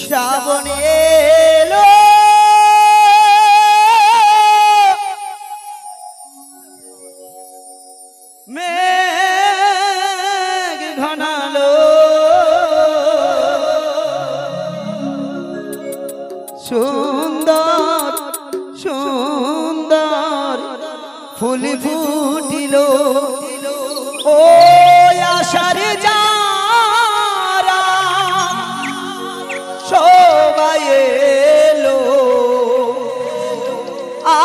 শ্রাবণ এলো। সুন্দর সুন্দর ফুল ফুটিল। ও আশার যারা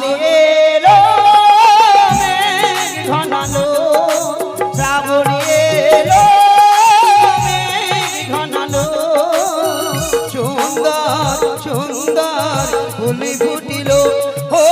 শ্রাবণ এলো মেঘ ঘনালো শ্রাবণ এলো মেঘ ঘনালো সুন্দর সুন্দর ফুলি ফুটিল ও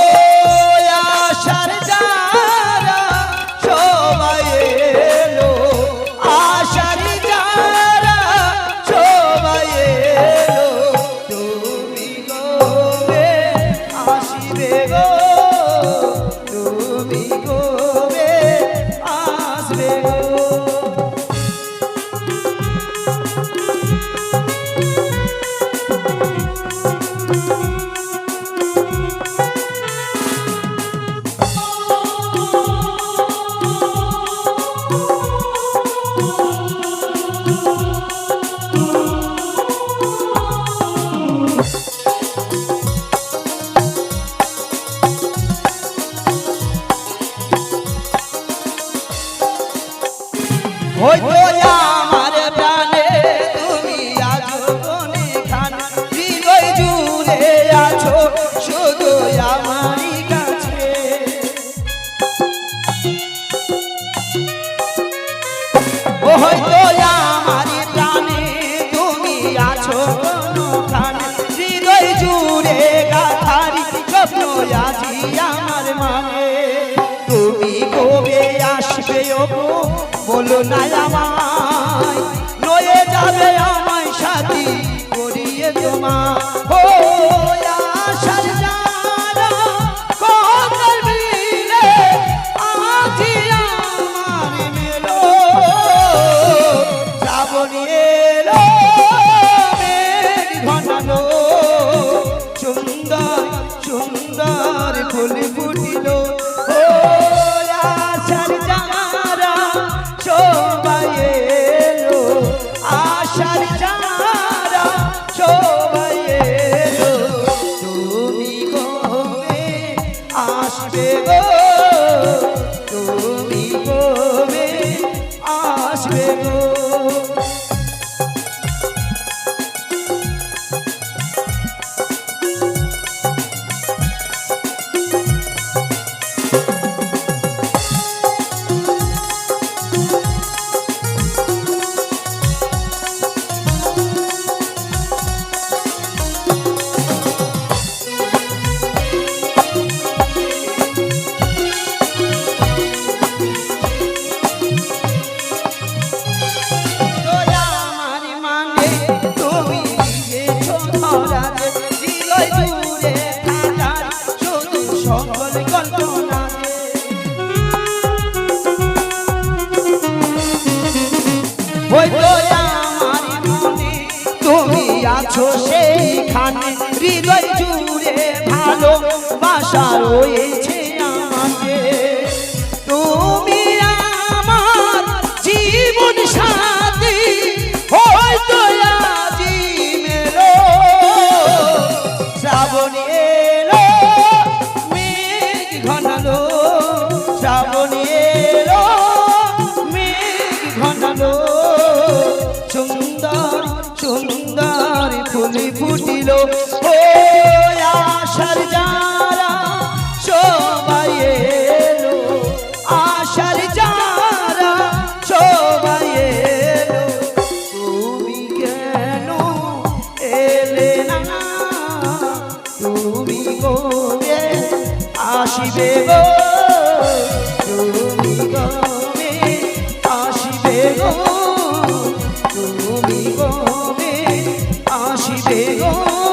তুমি আছো জুড়ে গাথারি স্বপ্ন আজি তুমি কবে আসবে ওগো বলো না আমায়। রয়ে যাবে আমায় সাথী করিয়ে তোমার শ্রাবণ এলো ঘনালো সুন্দর সুন্দর ফুল ফুটিল। ও আশার যারা সবাই এলো। আশার যারা সবাই এলো। তুমি কবে আসবে গো? আছো সেইখানে হৃদয় জুড়ে ভালো বাসা রয়েছে আমাকে। তুমি আমার জীবন সাথী, হয়তো আজি মেরো শ্রাবণ এলো, মেঘ ঘনালো। শ্রাবণ এলো ছিল। ও আশার যারা সবাই এলো, আশার যারা সবাই এলো, তুমি কেন এলে না? তুমি কবে আসিবে গো? তুমি কবে আসিবে গো? তুমি Oh.